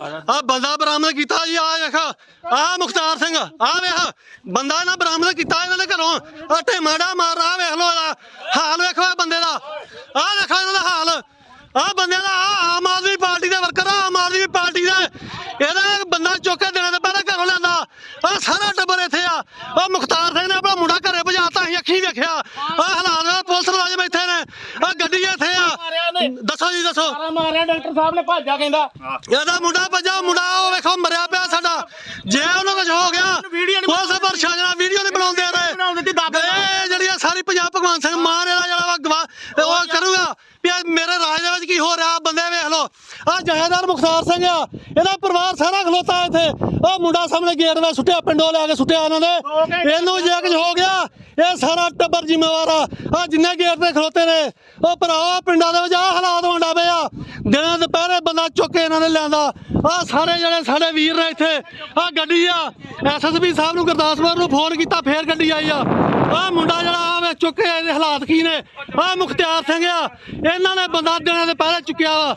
ਆ ਬੰਦਾ ਬਰਾਮਦ ਕੀਤਾ ਜੀ ਆ ਵੇਖ ਆ ਮੁਖਤਾਰ ਸਿੰਘ ਆ ਵੇਖ ਬੰਦਾ ਨਾ ਬਰਾਮਦ ਕੀਤਾ ਇਹਨਾਂ ਦੇ ਘਰੋਂ। ਆ ਢੇਮਾੜਾ ਮਾਰ ਆ ਵੇਖ ਲੋ ਇਹਦਾ ਹਾਲ ਵੇਖੋ ਇਹ ਬੰਦੇ ਦਾ। ਆ ਵੇਖੋ ਇਹਨਾਂ ਦਾ ਹਾਲ। ਆ ਬੰਦੇ ਦਾ ਆਹ ਆਮ ਆਦਮੀ ਪਾਰਟੀ ਦਾ ਵਰਕਰ ਆ, ਆਮ ਆਦਮੀ ਪਾਰਟੀ ਦਾ। ਇਹਦਾ ਬੰਦਾ ਚੁੱਕ ਕੇ ਦੇਣੇ ਦੇ ਪਹਿਲਾਂ ਘਰੋਂ ਲਿਆਂਦਾ ਆ ਸਾਰਾ ਟੱਬਰ ਇੱਥੇ ਆ। ਆ ਮੁਖਤਾਰ ਸਿੰਘ ਨੇ ਆਪਣਾ ਮੁੰਡਾ ਘਰੇ ਭਜਾਤਾ ਅਸੀਂ ਅੱਖੀ ਵੇਖਿਆ। ਆ ਹਾਲਾਤ ਨਾਲ ਪੁਲਿਸ ਮੁਲਾਜ਼ਮ ਇੱਥੇ ਨੇ। ਆ ਗੱਡੀ ਇੱਥੇ ਆ। ਦੱਸੋ ਜੀ ਦੱਸੋ। ਮਾਰਾ ਮਾਰਿਆ ਡਾਕਟਰ ਸਾਹਿਬ ਨੇ ਭਾਜਾ ਕਹਿੰਦਾ ਇਹਦਾ ਮੁੰਡਾ ਭੱਜਾ ਮੁੰਡਾ ਉਹ ਵੇਖੋ ਮਰਿਆ ਪਿਆ ਸਾਡਾ। ਜੇ ਉਹਨੂੰ ਕੁਝ ਹੋ ਗਿਆ ਪੁਲਿਸ ਪ੍ਰਸ਼ਾਸਨ ਵੀਡੀਓ ਨਹੀਂ ਬਣਾਉਂਦੇ ਰਹੇ ਬਣਾਉਣ ਦਿੱਤੀ ਦੱਬ ਇਹ ਜਿਹੜੀ ਆ ਸਾਰੀ ਪੰਜਾਬ ਭਗਵਾਨ ਸਿੰਘ ਮਾਨ ਇਹਦਾ ਜਿਹੜਾ ਵਾ ਗਵਾ ਉਹ ਕਰੂਗਾ ਵੀ ਇਹ ਮੇਰੇ ਰਾਜ ਦੇ ਵਿੱਚ ਕੀ ਹੋ ਰਿਹਾ ਬੰਦੇ ਵੇਖ ਲਓ ਆ ਜਹੇਦਾਰ ਮੁਖਤਾਰ ਸਿੰਘ ਆ ਇਹਦਾ ਪਰਿਵਾਰ ਸਾਰਾ ਖਲੋਤਾ ਇੱਥੇ। ਉਹ ਮੁੰਡਾ ਸਾਹਮਣੇ ਗੇਟ ਵਿੱਚ ਸੁੱਟਿਆ, ਪਿੰਡੋਂ ਲਿਆ ਕੇ ਸੁੱਟਿਆ ਇਹਨਾਂ ਨੇ ਇਹਨੂੰ ਜੇ ਕੁਝ ਹੋ ਗਿਆ, ਇਹ ਸਾਰਾ ਟੱਬਰ ਜ਼ਿੰਮੇਵਾਰ ਆ। ਆ ਜਿੰਨੇ ਗੇਟ ਤੇ ਖਲੋਤੇ ਨੇ, ਉਹ ਭਰਾ ਪਿੰਡਾਂ ਦੇ ਵਿੱਚ ਆ ਹਾਲਾਤ ਹੋਣ ਪਏ ਆ। ਦਿਨਾਂ ਦੁਪਹਿਰੇ ਬੰਦਾ ਚੁੱਕ ਕੇ ਇਹਨਾਂ ਨੇ ਲਿਆਂਦਾ। ਆ ਸਾਰੇ ਜਿਹੜੇ ਸਾਡੇ ਵੀਰ ਨੇ ਇੱਥੇ ਆ ਗੱਡੀ ਆ। ਐਸਐਸਪੀ ਸਾਹਿਬ ਨੂੰ ਗੁਰਦਾਸਪੁਰ ਨੂੰ ਫੋਨ ਕੀਤਾ, ਫੇਰ ਗੱਡੀ ਆਈ ਆ। ਆ ਮੁੰਡਾ ਜਿਹੜਾ ਆਵੇ ਚੁੱਕ ਕੇ ਇਹਦੇ ਹਾਲਾਤ ਕੀ ਨੇ? ਆ ਮੁਖਤਿਆਰ ਸਿੰਘ ਆ। ਇਹਨਾਂ ਨੇ ਬੰਦਾ ਦਿਨਾਂ ਦੇ ਪਹਿਲੇ ਚੁੱਕਿਆ ਵਾ।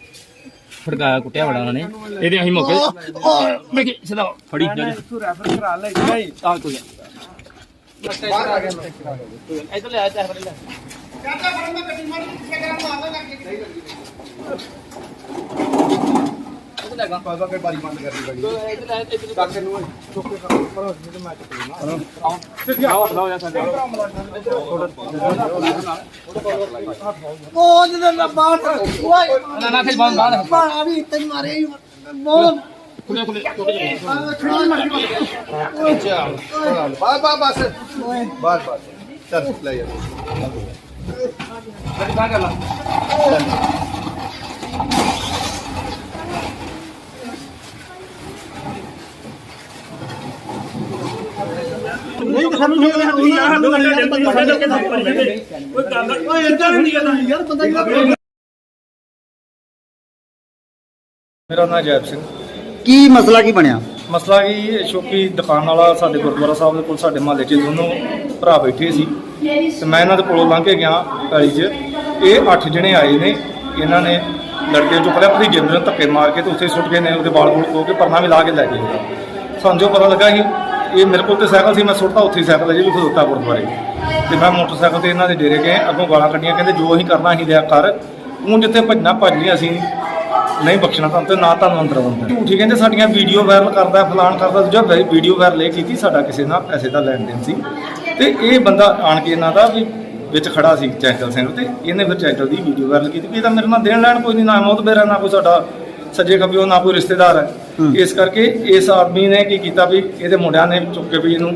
ਫੜਕਾਇਆ ਕੁੱਟਿਆ ਬੜਾ ਉਹਨਾਂ। ਨੇ ਇਹਦੇ ਅਸੀਂ ਮੌਕੇ ਮੈਂ ਕਿ ਸਿੱਧਾ ਫੜੀ ਜਾ ਤੂੰ ਰੈਫਰ ਕਰਾ ਲੈ ਆ ਕੋਈ ਬਾਹਰ ਆ ਗਿਆ ਇਧਰ ਲੈ ਆ ਚਾਹ ਫੜ ਲੈ। ਪਾਸਾ ਕੇ। ਬਾਰੀ ਬੰਦ ਕਰ ਦੀ ਬਾਈ ਕਾਕੇ ਨੂੰ ਚੁੱਕ ਕੇ ਕਰੋ ਪਰ ਜਿਹੜੇ ਮੈਂ ਚੱਕ ਲੈਣਾ। ਸਿੱਧੀ ਆਓ ਫੜਾਓ ਜਾਂ ਸਾਡੇ ਉਹ ਜਦੋਂ ਮੈਂ ਬਾਹਰ ਓਏ ਨਾ ਨਾ ਫਿਰ ਬੰਦ ਬਾਹਰ ਬਾਹਰ ਵੀ ਤੈਨੂੰ ਮਾਰੇ ਹੀ ਬਹੁਤ। ਖੁੱਲੇ ਖੁੱਲੇ ਟੁੱਟ ਜਾਏ। ਬਸ ਬਸ ਬਸ ਬਸ ਬਸ ਚੱਲ ਲੈ ਯਾਰ ਗੱਡੀ ਬਾਹਰ ਕਰ ਲਾ। ਮੇਰਾ ਨਾਮ ਜੈਪ ਸਿੰਘ। ਕੀ ਮਸਲਾ ਕੀ ਬਣਿਆ? ਮਸਲਾ ਕੀ ਸ਼ੋਕੀ ਦੁਕਾਨ ਵਾਲਾ ਸਾਡੇ ਗੁਰਦੁਆਰਾ ਸਾਹਿਬ ਦੇ ਕੋਲ ਸਾਡੇ ਮਹੱਲੇ 'ਚ ਦੋਨੋਂ ਭਰਾ ਬੈਠੇ ਸੀ। ਤੇ ਮੈਂ ਇਹਨਾਂ ਦੇ ਕੋਲੋਂ ਲੰਘ ਕੇ ਗਿਆ ਗਲੀ 'ਚ। ਇਹ ਅੱਠ ਜਣੇ ਆਏ ਨੇ। ਇਹਨਾਂ ਨੇ ਲੜਕੇ ਚੁੱਕ ਲਿਆ ਭਤੀਜੇ ਨੂੰ ਧੱਕੇ ਮਾਰ ਕੇ ਤੇ ਉੱਥੇ ਸੁੱਟ ਗਏ ਨੇ ਉਹਦੇ ਵਾਲ ਵੂਲ ਖੋ ਕੇ ਪਰਨਾ ਵੀ ਲਾ ਕੇ ਲੈ ਗਏ ਉਹਦਾ ਸਾਨੂੰ ਜੋ ਪਤਾ ਲੱਗਾ ਸੀ ਇਹ ਮੇਰੇ ਕੋਲ ਤੇ ਸਾਈਕਲ ਸੀ, ਮੈਂ ਸੁੱਟਤਾ, ਉੱਥੇ ਹੀ ਸਾਈਕਲ ਅਜੇ ਵੀ ਖਲੋਤਾ ਗੁਰਦੁਆਰੇ। ਤੇ ਮੈਂ ਮੋਟਰਸਾਈਕਲ ਤੇ ਇਹਨਾਂ ਦੇ ਡੇਰੇ ਗਏ, ਅੱਗੋਂ ਗਾਲਾਂ ਕੱਢੀਆਂ, ਕਹਿੰਦੇ ਜੋ ਅਸੀਂ ਕਰਨਾ, ਅਸੀਂ ਲਿਆ ਕਰ। ਉਹ ਜਿੱਥੇ ਭੱਜਣਾ ਭੱਜ ਲਿਆ ਅਸੀਂ, ਨਹੀਂ ਬਖਸ਼ਣਾ ਤੁਹਾਨੂੰ ਤੇ ਨਾ ਤੁਹਾਨੂੰ ਅੰਦਰ ਆਉਂਦਾ ਝੂਠੀ ਕਹਿੰਦੇ ਸਾਡੀਆਂ ਵੀਡੀਓ ਵਾਇਰਲ ਕਰਦਾ, ਫਲਾਣ ਕਰਦਾ, ਦੂਜਾ ਵੀਡੀਓ ਵਾਇਰਲ ਇਹ ਕੀਤੀ, ਸਾਡਾ ਕਿਸੇ ਨਾਲ ਪੈਸੇ ਦਾ ਲੈਣ ਦੇਣ ਸੀ। ਤੇ ਇਹ ਬੰਦਾ ਆਣ ਕੇ ਇਹਨਾਂ ਦਾ ਵੀ ਵਿੱਚ ਖੜਾ ਸੀ ਚੈਂਕਲ ਸਿੰਘ ਤੇ, ਇਹਨੇ ਫਿਰ ਚੈਂਕਲ ਦੀ ਵੀਡੀਓ ਵਾਇਰਲ ਕੀਤੀ ਵੀ ਇਹ ਤਾਂ ਮੇਰੇ ਨਾਲ ਦੇਣ ਲੈਣ ਕੋਈ ਨਹੀਂ, ਨਾ ਮੌਤ ਮੇਰਾ ਨਾ ਕੋਈ ਸਾਡਾ ਸੱਜੇ ਖੱਬਿਓ ਨਾ ਕੋਈ ਰਿਸ਼ਤੇਦਾਰ ਹੈ। ਇਸ ਕਰਕੇ ਇਸ ਆਦਮੀ ਨੇ ਕੀ ਕੀਤਾ ਵੀ ਇਹਦੇ ਮੁੰਡਿਆਂ ਨੇ ਚੁੱਕ ਕੇ ਵੀ ਇਹਨੂੰ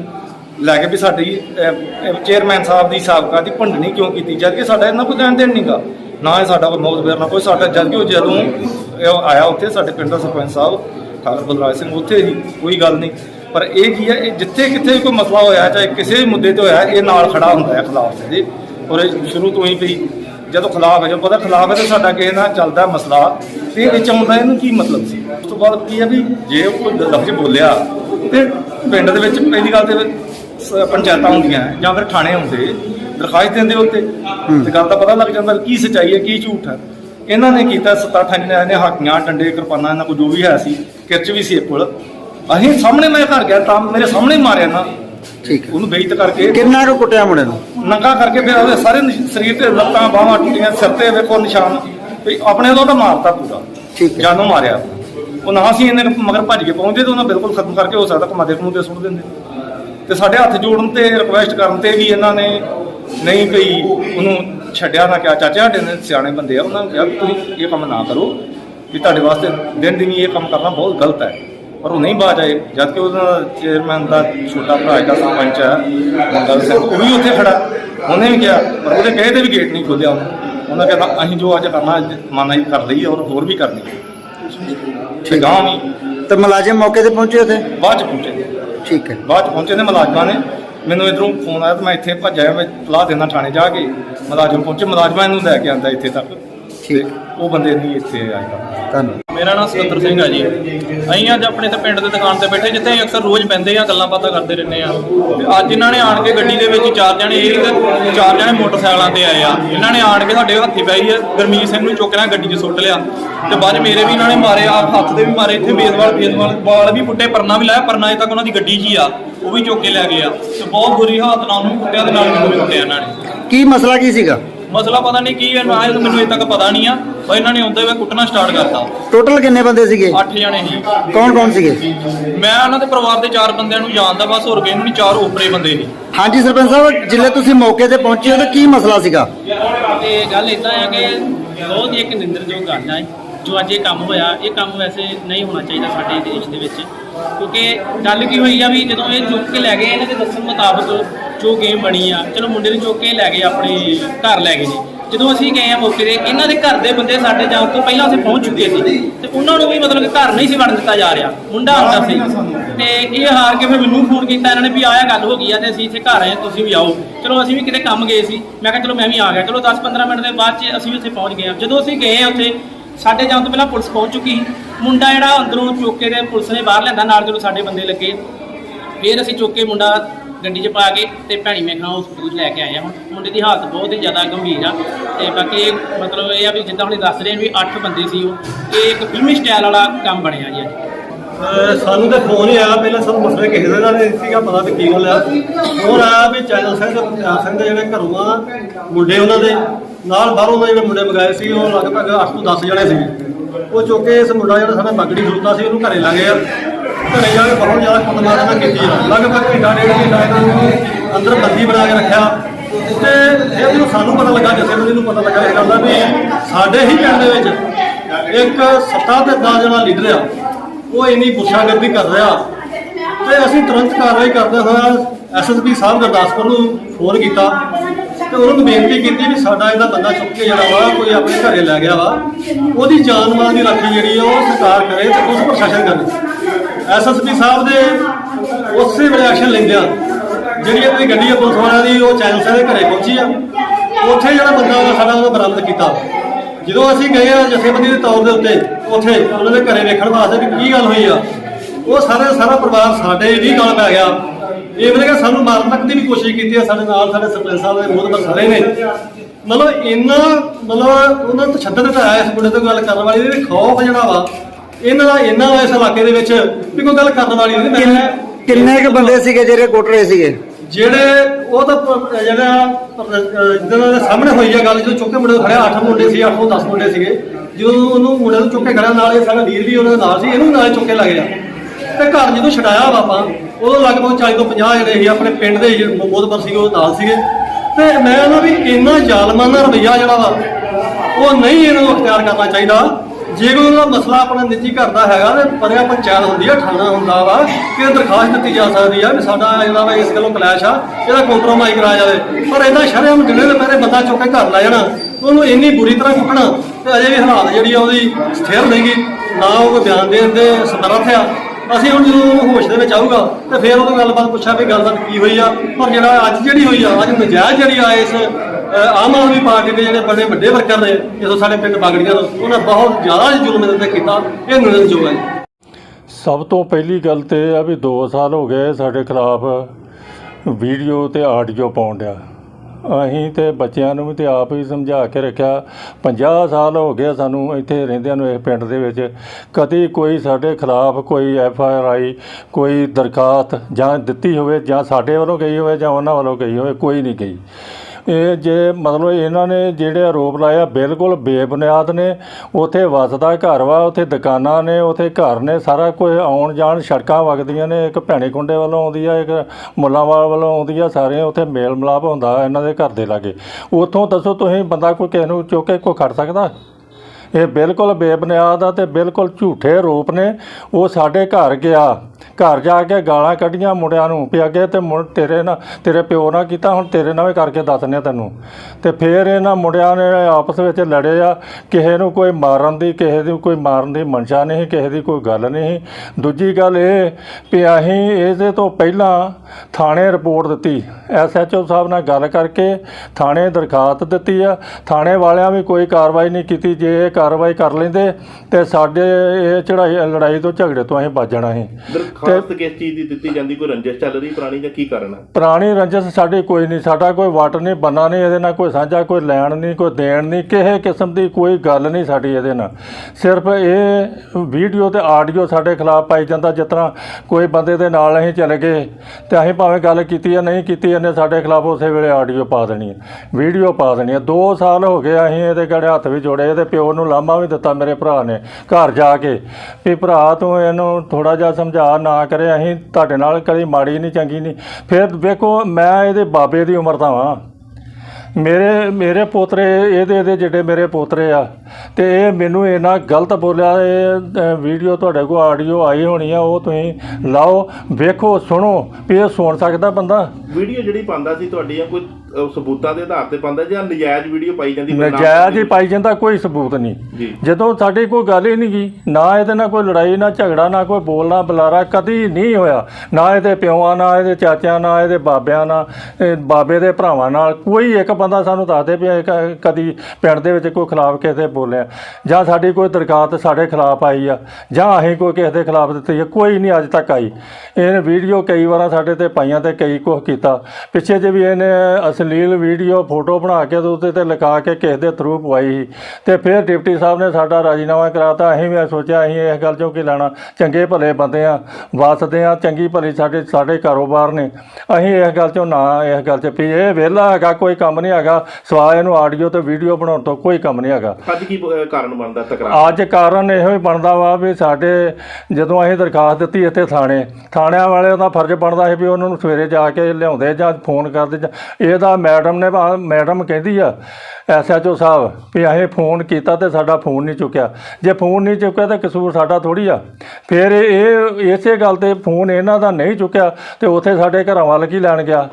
ਲੈ ਕੇ ਵੀ ਸਾਡੀ ਚੇਅਰਮੈਨ ਸਾਹਿਬ ਦੀ ਸਾਬਕਾ ਦੀ ਭੰਡਣੀ ਕਿਉਂ ਕੀਤੀ? ਜਦ ਕਿ ਸਾਡਾ ਇਹਨਾਂ ਕੋਈ ਲੈਣ ਦੇਣ ਨਹੀਂਗਾ। ਨਾ ਹੀ ਸਾਡਾ ਕੋਈ ਮੌਤ ਬੇਰ ਨਾ ਕੋਈ ਸਾਡਾ ਜਦ ਕਿ ਉਹ ਜਦੋਂ ਆਇਆ ਉੱਥੇ ਸਾਡੇ ਪਿੰਡ ਦਾ ਸਰਪੰਚ ਸਾਹਿਬ, ਠਾਕੁਰ ਬਲਰਾਜ ਸਿੰਘ, ਉੱਥੇ ਹੀ ਕੋਈ ਗੱਲ ਨਹੀਂ। ਪਰ ਇਹ ਕੀ ਹੈ ਇਹ ਜਿੱਥੇ ਕਿੱਥੇ ਵੀ ਕੋਈ ਮਸਲਾ ਹੋਇਆ, ਚਾਹੇ ਕਿਸੇ ਵੀ ਮੁੱਦੇ ਤੇ ਹੋਇਆ, ਇਹ ਨਾਲ ਖੜਾ ਹੁੰਦਾ ਹੈ ਖਿਲਾਫ ਦੇ ਔਰ ਇਹ ਸ਼ੁਰੂ ਤੋਂ ਹੀ ਵੀ ਜਦੋਂ ਖਿਲਾਫ ਹੈ ਜਦੋਂ ਪਤਾ ਖਿਲਾਫ ਹੈ ਤੇ ਸਾਡਾ ਕਿਸੇ ਨਾਲ ਚੱਲਦਾ ਮਸਲਾ ਤੇ ਇਹ ਚ ਆਉਂਦਾ ਇਹਨੂੰ ਕੀ ਮਤਲਬ ਸੀ? ਉਸ ਤੋਂ ਬਾਅਦ ਕੀ ਹੈ ਵੀ ਜੇ ਉਹ ਕੋਈ ਲਫ਼ਜ਼ ਬੋਲਿਆ ਤੇ ਪਿੰਡ ਦੇ ਵਿੱਚ ਪਹਿਲੀ ਗੱਲ ਤੇ ਸ- ਪੰਚਾਇਤਾਂ ਹੁੰਦੀਆਂ ਜਾਂ ਫਿਰ ਥਾਣੇ ਹੁੰਦੇ ਦਰਖਾਸਤ ਦਿੰਦੇ ਉੱਤੇ ਤੇ ਗੱਲ ਦਾ ਪਤਾ ਲੱਗ ਜਾਂਦਾ ਕੀ ਸੱਚਾਈ ਹੈ ਕੀ ਝੂਠ ਹੈ ਇਹਨਾਂ ਨੇ ਕੀਤਾ ਸੱਤਾ ਠਾਣੇ ਨੇ ਹਾਕੀਆਂ ਡੰਡੇ ਕਿਰਪਾਨਾਂ ਇਹਨਾਂ ਕੋਲ ਜੋ ਵੀ ਹੈ ਸੀ ਕਿਰਚ ਵੀ ਸੀ ਇਹ ਕੋਲ। ਅਸੀਂ ਸਾਹਮਣੇ ਮੈਂ ਘਰ ਗਿਆ ਤਾਂ ਮੇਰੇ ਸਾਹਮਣੇ ਮਾਰਿਆ ਨਾ। ਠੀਕ ਹੈ। ਉਹਨੂੰ ਬੇਇੱਜ਼ਤ ਕਰਕੇ ਕਿੰਨਾ ਕੁ ਕੁੱਟਿਆ ਮੁੰਡੇ ਨੂੰ? ਨੰਗਾ ਕਰਕੇ ਫਿਰ ਉਹਦੇ ਸਾਰੇ ਨਿਸ਼- ਸਰੀਰ ਤੇ ਲੱਤਾਂ ਬਾਹਾਂ ਟੁੱਟੀਆਂ ਸਿਰ ਤੇ ਵੇਖੋ ਨਿਸ਼ਾਨ। ਵੀ ਆਪਣੇ ਤੋਂ ਤਾਂ ਮਾਰਤਾ ਪੂਰਾ। ਠੀਕ ਹੈ। ਜਾਨੋਂ ਮਾਰਿਆ। ਉਹ ਨਾ ਸੀ ਇਹਨੇ ਮਗਰ ਭੱਜ ਕੇ ਪਹੁੰਚਦੇ ਤੇ ਉਹਨਾਂ ਬਿਲਕੁਲ ਖਤਮ ਕਰਕੇ ਹੋ ਸਕਦਾ ਕਮਾਦੇ ਕਮੂਦੇ ਸੁੱਟ ਦਿੰਦੇ। ਤੇ ਸਾਡੇ ਹੱਥ ਜੋੜਨ ਤੇ ਰਿਕੁਐਸਟ ਕਰਨ ਤੇ ਵੀ ਇਹਨਾਂ ਨੇ ਨਹੀਂ ਕੋਈ ਉਹਨੂੰ ਛੱਡਿਆ ਨਾ ਕਿਹਾ। ਚਾਚਾ ਸਾਡੇ ਨੇ ਸਿਆਣੇ ਬੰਦੇ ਆ ਉਹਨਾਂ ਨੂੰ ਕਿਹਾ ਵੀ ਤੁਸੀਂ ਇਹ ਕੰਮ ਨਾ ਕਰੋ ਵੀ ਤੁਹਾਡੇ ਵਾਸਤੇ ਦਿਨ ਦਿਨ ਇਹ ਕੰਮ ਕਰਨਾ ਬਹੁਤ ਗਲਤ ਹੈ। ਪਰ ਉਹ ਨਹੀਂ ਬਾਜ ਆਏ। ਜਦ ਕਿ ਉਹਦਾ ਚੇਅਰਮੈਨ ਦਾ ਛੋਟਾ ਭਰਾ ਦਾ ਸਰਪੰਚ ਹੈ ਮੰਗਲ ਸਿੰਘ ਉਹ ਵੀ ਉੱਥੇ ਖੜਾ। ਉਹਨੇ ਵੀ ਕਿਹਾ ਪਰ ਉਹਦੇ ਕਹੇ ਤੇ ਵੀ ਗੇਟ ਨਹੀਂ ਖੋਲਿਆ ਉਹਨੇ। ਕਹਿੰਦਾ ਅਸੀਂ ਜੋ ਅੱਜ ਕਰਨਾ ਮਾਨਾ ਹੀ ਕਰ ਲਈ ਔਰ ਹੋਰ ਵੀ ਕਰਨੀ ਤੇ ਗਾਂ ਵੀ ਤੇ ਮੁਲਾਜ਼ਮ ਮੌਕੇ ਤੇ ਪਹੁੰਚੇ ਉੱਥੇ? ਬਾਅਦ ਚ ਪਹੁੰਚੇ। ਠੀਕ ਹੈ। ਬਾਅਦ ਚ ਪਹੁੰਚੇ ਨੇ ਮੁਲਾਜ਼ਮਾਂ ਨੇ। ਮੈਨੂੰ ਇਧਰੋਂ ਫੋਨ ਆਇਆ ਤੇ ਮੈਂ ਇੱਥੇ ਭੱਜਿਆ ਮੈਂ ਸਲਾਹ ਦੇਣਾ ਥਾਣੇ ਜਾ ਕੇ। ਮੁਲਾਜ਼ਮ ਪਹੁੰਚੇ ਮੁਲਾਜ਼ਮਾਂ ਇਹਨੂੰ ਲੈ ਕੇ ਆਂਦਾ ਇੱਥੇ ਤੱਕ। ਠੀਕ। ਉਹ ਬੰਦੇ ਨਹੀਂ ਇੱਥੇ ਆਇਆ ਧੰਨਵਾਦ। ਮੇਰਾ ਨਾਮ ਸੁਖਿੰਦਰ ਸਿੰਘ ਹੈ ਜੀ। ਅਸੀਂ ਅੱਜ ਆਪਣੇ ਤੇ ਪਿੰਡ ਦੇ ਦੁਕਾਨ ਤੇ ਬੈਠੇ ਜਿੱਥੇ ਅਸੀਂ ਅਕਸਰ ਰੋਜ਼ ਬਹਿੰਦੇ ਆ ਗੱਲਾਂ ਬਾਤਾਂ ਕਰਦੇ ਰਹਿੰਦੇ ਆ ਤੇ ਅੱਜ ਇਹਨਾਂ ਨੇ ਆਣ ਕੇ ਗੱਡੀ ਦੇ ਵਿੱਚ ਚਾਰ ਜਣੇ ਇਹ ਤੇ ਚਾਰ ਜਣੇ ਮੋਟਰਸਾਈਕਲਾਂ ਤੇ ਆਏ ਆ। ਇਹਨਾਂ ਨੇ ਆਣ ਕੇ ਸਾਡੇ ਹੱਥੀ ਪਈ ਆ ਗਰਮੀਤ ਸਿੰਘ ਨੂੰ ਚੁੱਕ ਲਿਆ ਗੱਡੀ 'ਚ ਸੁੱਟ ਲਿਆ। ਤੇ ਬਾਅਦ 'ਚ ਮੇਰੇ ਵੀ ਇਹਨਾਂ ਨੇ ਮਾਰੇ ਆ ਹੱਥ ਦੇ ਵੀ ਮਾਰੇ ਇੱਥੇ ਬੇਦਵਾਲ ਬੇਦਵਾਲ ਵਾਲ ਵੀ ਪੁੱਟੇ ਪਰਨਾ ਵੀ ਲਾਇਆ ਪਰਨਾ ਅਜੇ ਤੱਕ ਉਹਨਾਂ ਦੀ ਗੱਡੀ 'ਚ ਹੀ ਆ। ਉਹ ਵੀ ਚੁੱਕ ਕੇ ਲੈ ਗਏ ਆ। ਤੇ ਬਹੁਤ ਬੁਰੀ ਹਾਲਤ ਨਾਲ ਉਹਨੂੰ ਕੁੱਟਿਆ ਤੇ ਨਾਲ ਮੈਨੂੰ ਵੀ ਕੁੱਟਿਆ ਇਹਨਾਂ ਨੇ। ਕੀ ਮਸਲਾ ਕੀ ਸੀਗਾ? ਮਸਲਾ ਪਤਾ ਨਹੀਂ ਕੀ ਹੈ ਨਾ ਇਹ ਤਾਂ ਮੈਨੂੰ ਅਜੇ ਤੱਕ ਪਤਾ ਨਹੀਂ ਆ ਪਰ ਇਹਨਾਂ ਨੇ ਆਉਂਦੇ ਹੋਏ ਕੁੱਟਣਾ ਸਟਾਰਟ ਕਰਤਾ। ਟੋਟਲ ਕਿੰਨੇ ਬੰਦੇ ਸੀਗੇ? ਅੱਠ ਜਣੇ ਸੀ। ਕੌਣ ਕੌਣ ਸੀਗੇ? ਮੈਂ ਉਹਨਾਂ ਦੇ ਪਰਿਵਾਰ ਦੇ ਚਾਰ ਬੰਦਿਆਂ ਨੂੰ ਜਾਣਦਾ ਬਸ ਹੋਰ ਕਿਸੇ ਨੂੰ ਨਹੀਂ ਚਾਰ ਓਪਰੇ ਬੰਦੇ ਸੀ। ਹਾਂਜੀ ਸਰਪੰਚ ਸਾਹਿਬ ਜਿੱਲੇ ਤੁਸੀਂ ਮੌਕੇ ਤੇ ਪਹੁੰਚੇ ਹੋ ਤਾਂ ਕੀ ਮਸਲਾ ਸੀਗਾ? ਤੇ ਗੱਲ ਇਦਾਂ ਹੈ ਕਿ ਬਹੁਤ ਹੀ ਇੱਕ ਨਿੰਦਰਯੋਗ ਗੱਲ ਹੈ ਜੋ ਅੱਜ ਇਹ ਕੰਮ ਹੋਇਆ, ਇਹ ਕੰਮ ਵੈਸੇ ਨਹੀਂ ਹੋਣਾ ਚਾਹੀਦਾ ਸਾਡੇ ਦੇਸ਼ ਦੇ ਵਿੱਚ। ਕਿਉਂਕਿ ਗੱਲ ਕੀ ਹੋਈ ਆ ਵੀ ਜਦੋਂ ਇਹ ਚੁੱਕ ਕੇ ਲੈ ਗਏ, ਇਹਨਾਂ ਦੇ ਦੱਸਣ ਮੁਤਾਬਕ ਜੋ ਗੇਮ ਬਣੀ ਆ, ਚਲੋ ਮੁੰਡੇ ਨੂੰ ਚੁੱਕ ਕੇ ਲੈ ਗਏ, ਆਪਣੇ ਘਰ ਲੈ ਗਏ ਨੇ ਜਦੋਂ ਅਸੀਂ ਗਏ ਆ ਮੌਕੇ ਤੇ, ਇਹਨਾਂ ਦੇ ਘਰ ਦੇ ਬੰਦੇ ਸਾਡੇ ਜਾਣ ਤੋਂ ਪਹਿਲਾਂ ਅਸੀਂ ਪਹੁੰਚ ਚੁੱਕੇ ਸੀ। ਤੇ ਉਹਨਾਂ ਨੂੰ ਵੀ ਮਤਲਬ ਕਿ ਘਰ ਨਹੀਂ ਸੀ ਵੜਨ ਦਿੱਤਾ ਜਾ ਰਿਹਾ। ਮੁੰਡਾ ਆਉਂਦਾ ਸੀ। ਤੇ ਇਹ ਹਾਰ ਕੇ ਫਿਰ ਮੈਨੂੰ ਫੋਨ ਕੀਤਾ, ਇਹਨਾਂ ਨੇ ਵੀ ਆਇਆ ਗੱਲ ਹੋ ਗਈ ਆ ਤੇ ਅਸੀਂ ਇੱਥੇ ਘਰ ਆਏ ਤੁਸੀਂ ਵੀ ਆਓ। ਚਲੋ ਅਸੀਂ ਵੀ ਕਿਤੇ ਕੰਮ ਗਏ ਸੀ। ਮੈਂ ਕਿਹਾ, ਚਲੋ ਮੈਂ ਵੀ ਆ ਗਿਆ। ਚਲੋ 10-15 ਮਿੰਟ ਦੇ ਬਾਅਦ ਚ ਅਸੀਂ ਵੀ ਉੱਥੇ ਪਹੁੰਚ ਗਏ ਹਾਂ ਜਦੋਂ ਅਸੀਂ ਗਏ ਆ ਉੱਥੇ ਸਾਡੇ ਜਾਣ ਤੋਂ ਪਹਿਲਾਂ ਪੁਲਿਸ ਪਹੁੰਚ ਚੁੱਕੀ ਸੀ। ਮੁੰਡਾ ਜਿਹੜਾ ਅੰਦਰੋਂ ਚੁੱਕ ਕੇ ਪੁਲਿਸ ਨੇ ਬਾਹਰ ਲੈਂਦਾ ਨਾਲ ਜਦੋਂ ਸਾਡੇ ਬੰਦੇ ਲੱਗੇ, ਫਿਰ ਅਸੀਂ ਚੁੱਕ ਮੁੰਡਾ ਗੱਡੀ 'ਚ ਪਾ ਕੇ ਤੇ ਭੈਣੀ ਮੇਖਾਂ ਹਸਪੀਟਲ ਲੈ ਕੇ ਆਏ ਹਾਂ ਮੁੰਡੇ ਦੀ ਹਾਲਤ ਬਹੁਤ ਹੀ ਜ਼ਿਆਦਾ ਗੰਭੀਰ ਆ ਤੇ ਬਾਕੀ ਇਹ ਮਤਲਬ ਇਹ ਆ ਵੀ ਜਿੱਦਾਂ ਹੁਣ ਦੱਸ ਰਹੇ ਵੀ 8 ਬੰਦੇ ਸੀ ਉਹ। ਇਹ ਇੱਕ ਫਿਲਮੀ ਸਟਾਈਲ ਵਾਲਾ ਕੰਮ ਬਣਿਆ ਜੀ ਅੱਜ। ਸਾਨੂੰ ਤੇ ਫੋਨ ਹੀ ਆਇਆ, ਪਹਿਲਾਂ ਸਾਨੂੰ ਮਸਲੇ ਕਿਸੇ ਦਾ ਨਹੀਂ ਸੀਗਾ, ਪਤਾ ਵੀ ਕੀ ਗੱਲ ਆ। ਫੋਨ ਆਇਆ ਵੀ ਚੈਨਲ ਸਿੰਘ ਤੇ ਪੰਜਾਬ ਸਿੰਘ ਦੇ ਜਿਹੜੇ ਘਰੋਂ ਆ, ਮੁੰਡੇ ਉਹਨਾਂ ਦੇ। ਨਾਲ ਬਾਹਰੋਂ ਦੇ ਜਿਹੜੇ ਮੁੰਡੇ ਮੰਗਾਏ ਸੀ, ਉਹ ਲਗਭਗ 8 ਤੋਂ 10 ਜਣੇ ਸੀਗੇ ਉਹ ਚੁੱਕੇ ਇਸ ਮੁੰਡਾ ਜਿਹੜਾ ਸਾਡਾ ਬੱਗੜੀ ਖਲੋਤਾ ਸੀ, ਉਹਨੂੰ ਘਰੇ ਲੈ ਆ। ਘਰੇ ਜਾ ਕੇ ਬਹੁਤ ਜ਼ਿਆਦਾ ਕੁੱਟਮਾਰ ਇਹਨਾਂ ਕੀਤੀ ਆ। ਲਗਭਗ ਘੰਟਾ ਡੇਢ ਘੰਟਾ ਇਹਨਾਂ ਨੂੰ ਅੰਦਰ ਬੰਦੀ ਬਣਾ ਕੇ ਰੱਖਿਆ। ਤੇ ਇਹ ਜਦੋਂ ਸਾਨੂੰ ਪਤਾ ਲੱਗਾ ਜਥੇ ਨੂੰ ਪਤਾ ਲੱਗਾ, ਇਹ ਗੱਲ ਦਾ ਵੀ ਸਾਡੇ ਹੀ ਪਿੰਡ ਦੇ ਵਿੱਚ ਇੱਕ ਸੱਤਾ ਤੇ 10 ਜਣਾ ਲੀਡਰ ਆ। ਉਹ ਇੰਨੀ ਗੁੱਸਾਗਰਦੀ ਕਰ ਰਿਹਾ। ਤੇ ਅਸੀਂ ਤੁਰੰਤ ਕਾਰਵਾਈ ਕਰਦੇ ਹੋਇਆ ਐਸਐਸਪੀ ਸਾਹਿਬ ਗੁਰਦਾਸਪੁਰ ਨੂੰ ਫੋਨ ਕੀਤਾ। ਤੇ ਉਹਨਾਂ ਨੂੰ ਬੇਨਤੀ ਕੀਤੀ ਵੀ ਸਾਡਾ ਇਹਦਾ ਬੰਦਾ ਚੁੱਕ ਕੇ ਜਿਹੜਾ ਵਾ, ਕੋਈ ਆਪਣੇ ਘਰੇ ਲੈ ਗਿਆ ਵਾ, ਉਹਦੀ ਜਾਨ ਮਾਲ ਦੀ ਰਾਖੀ ਜਿਹੜੀ ਆ, ਉਹ ਸਰਕਾਰ ਕਰੇ ਤੇ ਉਸ ਪ੍ਰਸ਼ਾਸਨ ਕਰੇ। ਐਸਐਸਪੀ ਸਾਹਿਬ ਦੇ ਉਸੇ ਵੇਲੇ ਐਕਸ਼ਨ ਲੈਂਦਿਆਂ ਜਿਹੜੀ ਆਪਣੀ ਗੱਡੀ ਆ ਪੁਲਿਸ ਵਾਲਿਆਂ ਦੀ, ਉਹ ਚੈਨਲ ਸਾਹਿਬ ਦੇ ਘਰੇ ਪਹੁੰਚੀ ਆ। ਉੱਥੇ ਜਿਹੜਾ ਬੰਦਾ ਉਹਦਾ ਸਾਡਾ ਉਹਨੂੰ ਬਰਾਮਦ ਕੀਤਾ। ਜਦੋਂ ਅਸੀਂ ਗਏ ਆ ਜਥੇਬੰਦੀ ਦੇ ਤੌਰ ਦੇ ਉੱਤੇ, ਉੱਥੇ ਉਹਨਾਂ ਦੇ ਘਰੇ ਵੇਖਣ ਵਾਸਤੇ ਵੀ ਕੀ ਗੱਲ ਹੋਈ ਆ, ਉਹ ਸਾਰੇ ਸਾਰਾ ਪਰਿਵਾਰ ਸਾਡੇ ਵੀ ਗੱਲ ਪੈ ਗਿਆ। ਇਹ ਵੀ ਕਿ ਸਾਨੂੰ ਮਾਰਨ ਤੱਕ ਦੀ ਵੀ ਕੋਸ਼ਿਸ਼ ਕੀਤੀ ਆ ਸਾਡੇ ਨਾਲ ਸਾਡੇ ਸਰਪੰਚ ਸਾਹਿਬ ਦੇ ਮੋਹਤਬਰ ਸਾਰੇ ਨੇ। ਮਤਲਬ ਇੰਨਾ ਮਤਲਬ ਉਹਨਾਂ ਤੋਂ ਛੱਡ ਦਿੱਤਾ ਆਇਆ ਇਸ ਮੁੰਡੇ ਤੋਂ ਗੱਲ ਕਰਨ ਵਾਲੀ ਦੇ ਖੌਫ ਜਿਹੜਾ ਵਾ ਇਹਨਾਂ ਦਾ ਇੰਨਾ ਵਾ ਇਸ ਇਲਾਕੇ ਦੇ ਵਿੱਚ ਵੀ ਕੋਈ ਗੱਲ ਕਰਨ ਵਾਲੀ ਨਹੀਂ। ਮੈਂ ਕਿੰਨੇ ਕੁ ਬੰਦੇ ਸੀਗੇ ਜਿਹੜੇ ਕੁੱਟ ਰਹੇ ਸੀਗੇ? ਜਿਹੜੇ ਉਹ ਤਾਂ ਜਿਹੜਾ ਜਿਹਨਾਂ ਦੇ ਸਾਹਮਣੇ ਹੋਈ ਆ ਗੱਲ ਜਦੋਂ ਚੁੱਕੇ ਮੁੰਡੇ ਖੜਿਆ 8 ਮੁੰਡੇ ਸੀ 8 ਤੋਂ 10 ਮੁੰਡੇ ਸੀਗੇ। ਜਦੋਂ ਉਹਨੂੰ ਮੁੰਡੇ ਨੂੰ ਚੁੱਕ ਖੜਿਆ ਨਾਲ ਇਹ ਸਾਡਾ ਵੀਰ ਵੀ ਉਹਨਾਂ ਦੇ ਨਾਲ ਸੀ ਇਹਨੂੰ ਨਾਲ ਚੁੱਕ ਲੱਗ ਗਿਆ ਤੇ ਘਰ ਜਦੋਂ ਛਡਾਇਆ ਵਾ ਆਪਾਂ ਉਦੋਂ ਲਗਭਗ 40 ਤੋਂ 50 ਜਿਹੜੇ ਸੀ, ਆਪਣੇ ਪਿੰਡ ਦੇ ਜਿਹੜੇ ਮੋਦਬਰ ਸੀਗੇ, ਉਹ ਨਾਲ ਸੀਗੇ। ਤੇ ਮੈਂ ਨਾ ਵੀ ਇੰਨਾ ਜ਼ਾਲਮਾਨਾ ਰਵਈਆ ਜਿਹੜਾ ਵਾ, ਉਹ ਨਹੀਂ ਇਹਨਾਂ ਨੂੰ ਅਖਤਿਆਰ ਕਰਨਾ ਚਾਹੀਦਾ। ਜੇ ਕੋਈ ਉਹਦਾ ਮਸਲਾ ਆਪਣਾ ਨਿੱਜੀ ਘਰ ਦਾ ਹੈਗਾ, ਤੇ ਪਰਿਆ ਪੰਚਾਇਤ ਹੁੰਦੀ ਆ ਥਾਣਾ ਹੁੰਦਾ ਵਾ, ਕਿ ਦਰਖਾਸਤ ਦਿੱਤੀ ਜਾ ਸਕਦੀ ਆ ਵੀ ਸਾਡਾ ਜਿਹੜਾ ਵਾ ਇਸ ਗੱਲੋਂ ਕਲੈਸ਼ ਆ, ਇਹਦਾ ਕੰਪਰੋਮਾਈਜ਼ ਕਰਾਇਆ ਜਾਵੇ। ਪਰ ਇਹਦਾ ਸ਼ਰਮ ਜਿੰਨੇ ਦੇ ਮੇਰੇ ਬੰਦਾ ਚੁੱਕ ਕੇ ਘਰ ਲੈ ਜਾਣਾ, ਉਹਨੂੰ ਇੰਨੀ ਬੁਰੀ ਤਰ੍ਹਾਂ ਕੁੱਟਣਾ, ਤੇ ਅਜੇ ਵੀ ਹਾਲਾਤ ਜਿਹੜੀ ਆ ਉਹਦੀ ਸਥਿਰ ਨਹੀਂਗੀ। ਨਾ ਉਹ ਕੋਈ ਬਿਆਨ ਦੇਣ ਦੇ ਸਮਰੱਥ ਆ ਅਸੀਂ ਹੁਣ ਜਦੋਂ ਉਹ ਹੋਸ਼ ਦੇ ਵਿੱਚ ਆਊਗਾ ਤੇ ਫਿਰ ਉਹਨੂੰ ਗੱਲਬਾਤ ਪੁੱਛਾਂ ਵੀ ਗੱਲਬਾਤ ਕੀ ਹੋਈ ਆ। ਪਰ ਜਿਹੜਾ ਅੱਜ ਜਿਹੜੀ ਹੋਈ ਆ, ਅੱਜ ਨਜਾਇਜ਼ ਜਿਹੜੀ ਆ ਇਸ ਆਮ ਆਦਮੀ ਪਾਰਟੀ ਦੇ ਜਿਹੜੇ ਬੜੇ ਵੱਡੇ ਵਰਕਰ ਨੇ ਜਦੋਂ ਸਾਡੇ ਪਿੰਡ ਬਾਗੜੀਆਂ ਤੋਂ, ਉਹਨਾਂ ਬਹੁਤ ਜ਼ਿਆਦਾ ਜ਼ੁਲਮ ਇਹਦੇ ਤੇ ਕੀਤਾ, ਇਹ ਨਿੰਦਣਯੋਗ ਹੈ ਸਭ ਤੋਂ ਪਹਿਲੀ ਗੱਲ ਤੇ ਇਹ ਆ ਵੀ 2 ਸਾਲ ਹੋ ਗਏ ਸਾਡੇ ਖਿਲਾਫ ਵੀਡੀਓ ਤੇ ਆਡੀਓ ਪਾਉਣ ਡਿਆ। ਅਸੀਂ ਤੇ ਬੱਚਿਆਂ ਨੂੰ ਵੀ ਤੇ ਆਪ ਹੀ ਸਮਝਾ ਕੇ ਰੱਖਿਆ। 50 ਸਾਲ ਹੋ ਗਏ ਸਾਨੂੰ ਇੱਥੇ ਰਹਿੰਦਿਆਂ ਨੂੰ ਇਸ ਪਿੰਡ ਦੇ ਵਿੱਚ। ਕਦੀ ਕੋਈ ਸਾਡੇ ਖਿਲਾਫ ਕੋਈ ਐਫ ਆਈ ਆਰ ਆਈ, ਕੋਈ ਦਰਖਾਸਤ ਜਾਂ ਦਿੱਤੀ ਹੋਵੇ ਜਾਂ ਸਾਡੇ ਵੱਲੋਂ ਗਈ ਹੋਵੇ ਜਾਂ ਉਹਨਾਂ ਵੱਲੋਂ ਗਈ ਹੋਵੇ, ਕੋਈ ਨਹੀਂ ਗਈ ਇਹ ਜੇ ਮਤਲਬ ਇਹਨਾਂ ਨੇ ਜਿਹੜੇ ਆਰੋਪ ਲਾਇਆ ਬਿਲਕੁਲ ਬੇਬੁਨਿਆਦ ਨੇ। ਉਥੇ ਵਸਦਾ ਘਰ ਵਾ, ਉਥੇ ਦੁਕਾਨਾਂ ਨੇ, ਉਥੇ ਘਰ ਨੇ, ਸਾਰਾ ਕੁਝ ਆਉਣ ਜਾਣ ਸੜਕਾਂ ਵਗਦੀਆਂ ਨੇ। ਇੱਕ ਭੈਣੇ ਕੁੰਡੇ ਵੱਲੋਂ ਆਉਂਦੀ ਆ, ਇੱਕ ਮੁੱਲਾਂਵਾਲ ਵੱਲੋਂ ਆਉਂਦੀ ਆ, ਸਾਰੇ ਉਥੇ ਮੇਲ ਮਿਲਾਪ ਹੁੰਦਾ ਇਹਨਾਂ ਦੇ ਘਰ ਦੇ ਲਾਗੇ। ਉਥੋਂ ਦੱਸੋ ਤੁਸੀਂ, ਬੰਦਾ ਕੋਈ ਕਿਸੇ ਨੂੰ ਚੁੱਕ ਕੇ ਕੋਈ ਖੜ ਸਕਦਾ? ਇਹ ਬਿਲਕੁਲ ਬੇਬੁਨਿਆਦ ਆ ਤੇ ਬਿਲਕੁਲ ਝੂਠੇ ਆਰੋਪ ਨੇ। ਉਹ ਸਾਡੇ ਘਰ ਗਿਆ। ਘਰ ਜਾ ਕੇ ਗਾਲਾਂ ਕੱਢੀਆਂ ਮੁੰਡਿਆਂ ਨੂੰ ਵੀ ਅੱਗੇ ਤੇ ਮੁੰ, ਤੇਰੇ ਨਾਲ ਤੇਰੇ ਪਿਓ ਨਾਲ ਕੀਤਾ, ਹੁਣ ਤੇਰੇ ਨਾਲ ਵੀ ਕਰਕੇ ਦੱਸਨੇ ਤੈਨੂੰ। ਤੇ ਫਿਰ ਇਹਨਾਂ ਮੁੰਡਿਆਂ ਨੇ ਆਪਸ ਵਿੱਚ ਲੜੇ ਆ, ਕਿਸੇ ਨੂੰ ਕੋਈ ਮਾਰਨ ਦੀ, ਕਿਸੇ ਦੀ ਕੋਈ ਮਾਰਨ ਦੀ ਮਨਸ਼ਾ ਨਹੀਂ, ਕਿਸੇ ਦੀ ਕੋਈ ਗੱਲ ਨਹੀਂ। ਦੂਜੀ ਗੱਲ ਇਹ ਵੀ ਅਸੀਂ ਇਹਦੇ ਤੋਂ ਪਹਿਲਾਂ ਥਾਣੇ ਰਿਪੋਰਟ ਦਿੱਤੀ। ਐਸਐਚਓ ਸਾਹਿਬ ਨਾਲ ਗੱਲ ਕਰਕੇ ਥਾਣੇ ਦਰਖਾਸਤ ਦਿੱਤੀ ਆ। ਥਾਣੇ ਵਾਲਿਆਂ ਵੀ ਕੋਈ ਕਾਰਵਾਈ ਨਹੀਂ ਕੀਤੀ। ਜੇ ਇਹ ਕਾਰਵਾਈ ਕਰ ਲੈਂਦੇ ਤੇ ਸਾਡੇ ਇਹ ਚੜਾਈ, ਲੜਾਈ ਤੋਂ ਝਗੜੇ ਤੋਂ ਅਸੀਂ ਬਚ ਜਾਣਾ ਸੀ। ਦਰਖਾਸਤ ਕਿਸ ਚੀਜ਼ ਦੀ ਦਿੱਤੀ ਜਾਂਦੀ? ਕੋਈ ਰੰਜਿਸ਼ ਚੱਲ ਰਹੀ ਪੁਰਾਣੀ ਜਾਂ ਕੀ ਕਾਰਨ ਹੈ ਪੁਰਾਣੀ ਰੰਜਸ ਸਾਡੀ ਕੋਈ ਨਹੀਂ ਸਾਡਾ ਕੋਈ ਵਾਟ ਨਹੀਂ ਬੰਨਾ ਨਹੀਂ ਇਹਦੇ ਨਾਲ ਕੋਈ ਸਾਂਝਾ ਕੋਈ ਲੈਣ ਨਹੀਂ ਕੋਈ ਦੇਣ ਨਹੀਂ ਕਿਸੇ ਕਿਸਮ ਦੀ ਕੋਈ ਗੱਲ ਨਹੀਂ ਸਾਡੀ ਇਹਦੇ ਨਾਲ। ਸਿਰਫ ਇਹ ਵੀਡੀਓ ਤੇ ਆਡੀਓ ਸਾਡੇ ਖਿਲਾਫ ਪਾਈ ਜਾਂਦਾ ਜਿਸ ਤਰ੍ਹਾਂ ਕੋਈ ਬੰਦੇ ਦੇ ਨਾਲ ਅਸੀਂ ਚਲੇ ਗਏ ਤੇ ਅਸੀਂ ਭਾਵੇਂ ਗੱਲ ਕੀਤੀ ਜਾਂ ਨਹੀਂ ਕੀਤੀ ਇਹਨੇ ਸਾਡੇ ਖਿਲਾਫ ਉਸੇ ਵੇਲੇ ਆਡੀਓ ਪਾ ਦੇਣੀ ਹੈ ਵੀਡੀਓ ਪਾ ਦੇਣੀ ਹੈ। 2 ਸਾਲ ਹੋ ਗਏ ਅਸੀਂ ਇਹਦੇ ਗੜੇ ਹੱਥ ਵੀ ਜੋੜੇ ਇਹਦੇ ਪਿਓ ਨੂੰ ਲਾਮਾ ਵੀ ਦਿੱਤਾ ਮੇਰੇ ਭਰਾ ਨੇ ਘਰ ਜਾ ਕੇ ਵੀ ਭਰਾ ਤੂੰ ਇਹਨੂੰ ਥੋੜਾ ਜਿਹਾ ਸਮਝਾ ਨਾ ਕਰੇ, ਅਸੀਂ ਤੁਹਾਡੇ ਨਾਲ ਕਦੇ ਮਾੜੀ ਨਹੀਂ, ਚੰਗੀ ਨਹੀਂ। ਫਿਰ ਵੇਖੋ, ਮੈਂ ਇਹਦੇ ਬਾਬੇ ਦੀ ਉਮਰ ਦਾ ਵਾਂ। ਮੇਰੇ ਮੇਰੇ ਪੋਤਰੇ, ਇਹਦੇ ਇਹਦੇ ਜਿਹੜੇ ਮੇਰੇ ਪੋਤਰੇ ਆ, ਤੇ ਇਹ ਮੈਨੂੰ ਇਹਨਾਂ ਗਲਤ ਬੋਲਿਆ, ਇਹ ਵੀਡੀਓ ਤੁਹਾਡੇ ਕੋਲ ਆਡੀਓ ਆਈ ਹੋਣੀ ਆ, ਉਹ ਤੁਸੀਂ ਲਾਓ। ਵੇਖੋ, ਸੁਣੋ ਵੀ ਇਹ ਸੁਣ ਸਕਦਾ ਬੰਦਾ। ਵੀਡੀਓ ਜਿਹੜੀ ਪਾਉਂਦਾ ਸੀ ਤੁਹਾਡੀਆਂ ਕੋਈ ਅਹ, ਸਬੂਤਾਂ ਦੇ ਆਧਾਰ ਤੇ ਪਾਉਂਦਾ ਜਾਂ ਨਜਾਇਜ਼ ਵੀਡੀਓ ਪਾਈ ਜਾਂਦੀ ਬਦਨਾਮ ਨਜਾਇਜ਼ ਹੀ ਪਾਈ ਜਾਂਦਾ ਕੋਈ ਸਬੂਤ ਨਹੀਂ। ਜੀ। ਜਦੋਂ ਸਾਡੀ ਕੋਈ ਗੱਲ ਹੀ ਨਹੀਂ ਗਈ ਨਾ ਇਹਦੇ ਨਾਲ ਕੋਈ ਲੜਾਈ ਨਾ ਝਗੜਾ ਨਾ ਕੋਈ ਬੋਲਣਾ ਬੁਲਾਰਾ ਕਦੀ ਨਹੀਂ ਹੋਇਆ। ਨਾ ਇਹਦੇ ਪਿਓਾਂ ਨਾਲ ਇਹਦੇ ਚਾਚਿਆਂ ਨਾਲ ਇਹਦੇ ਬਾਬਿਆਂ ਨਾਲ ਇਹ ਬਾਬੇ ਦੇ ਭਰਾਵਾਂ ਨਾਲ ਕੋਈ ਇੱਕ ਬੰਦਾ ਸਾਨੂੰ ਦੱਸਦੇ ਵੀ ਇਹ ਕ- ਕਦੀ ਪਿੰਡ ਦੇ ਵਿੱਚ ਕੋਈ ਖਿਲਾਫ ਕਿਸੇ ਦੇ ਬੋਲਿਆ। ਜਾਂ ਸਾਡੀ ਕੋਈ ਦਰਖਾਸਤ ਸਾਡੇ ਖਿਲਾਫ ਆਈ ਆ ਜਾਂ ਅਸੀਂ ਕੋਈ ਕਿਸੇ ਦੇ ਖਿਲਾਫ ਦਿੱਤੀ ਆ ਕੋਈ ਨਹੀਂ ਅੱਜ ਤੱਕ ਆਈ। ਇਹਨੇ ਵੀਡੀਓ ਕਈ ਵਾਰਾਂ ਸਾਡੇ ਤੇ ਪਾਈਆਂ ਤੇ ਕਈ ਕੁਛ ਕੀਤਾ। ਪਿੱਛੇ ਜੇ ਵੀ ਇਹਨੇ ਅਸ਼ਲੀਲ ਵੀਡੀਓ ਫੋਟੋ ਬਣਾ ਕੇ ਤੇ ਉੱਤੇ ਤੇ ਲਿਖਾ ਕੇ ਕਿਸੇ ਦੇ ਥਰੂ ਪਵਾਈ ਸੀ। ਤੇ ਫਿਰ ਡਿਪਟੀ ਸਾਹਿਬ ਨੇ ਸਾਡਾ ਰਾਜੀਨਾਮਾ ਕਰਾਤਾ। ਅਸੀਂ ਵੀ ਸੋਚਿਆ ਅਸੀਂ ਇਸ ਗੱਲ ਚੋਂ ਕੀ ਲੈਣਾ? ਚੰਗੇ ਭਲੇ ਬੰਦੇ ਆ ਵਸਦੇ ਆ ਚੰਗੀ ਭਲੀ ਸਾਡੇ ਸਾਡੇ ਕਾਰੋਬਾਰ ਨੇ। ਅਸੀਂ ਇਸ ਗੱਲ ਚੋਂ ਨਾ ਇਸ ਗੱਲ 'ਚ ਵੀ ਇਹ ਵਿਹਲਾ ਹੈਗਾ ਕੋਈ ਕੰਮ ਨਹੀਂ ਹੈਗਾ। ਸਵਾਏ ਇਹਨੂੰ ਆਡੀਓ ਤੇ ਵੀਡੀਓ ਬਣਾਉਣ ਤੋਂ ਕੋਈ ਕੰਮ ਨਹੀਂ ਹੈਗਾ। ਅੱਜ ਕੀ ਕਾਰਨ ਬਣਦਾ ਤਕਰਾਰ? ਅੱਜ ਕਾਰਨ ਇਹੋ ਹੀ ਬਣਦਾ ਵਾ ਵੀ ਸਾਡੇ ਜਦੋਂ ਅਸੀਂ ਦਰਖਾਸਤ ਦਿੱਤੀ ਇੱਥੇ ਥਾਣੇ ਥਾਣਿਆਂ ਵਾਲਿਆਂ ਦਾ ਫਰਜ਼ ਬਣਦਾ ਸੀ ਵੀ ਉਹਨਾਂ ਨੂੰ ਸਵੇਰੇ ਜਾ ਕੇ ਲਿਆਉਂਦੇ ਜਾਂ ਫੋਨ ਕਰਦੇ ਜਾਂ ਇਹਦਾ ਮੈਡਮ ਨੇ ਭਾ- ਮੈਡਮ ਕਹਿੰਦੀ ਆ ਐਸਐਚਓ ਸਾਹਿਬ, ਵੀ ਅਸੀਂ ਫੋਨ ਕੀਤਾ ਤੇ ਸਾਡਾ ਫੋਨ ਨਹੀਂ ਚੁੱਕਿਆ। ਜੇ ਫੋਨ ਨਹੀਂ ਚੁੱਕਿਆ ਤਾਂ ਕਸੂਰ ਸਾਡਾ ਥੋੜੀ ਆ। ਫਿਰ ਇਹ ਇਸੇ ਗੱਲ ਤੇ ਫੋਨ ਇਹਨਾਂ ਦਾ ਨਹੀਂ ਚੁੱਕਿਆ ਤੇ ਉੱਥੇ ਸਾਡੇ ਘਰਾਂ ਵੱਲ ਕੀ ਲੈਣ ਗਿਆ?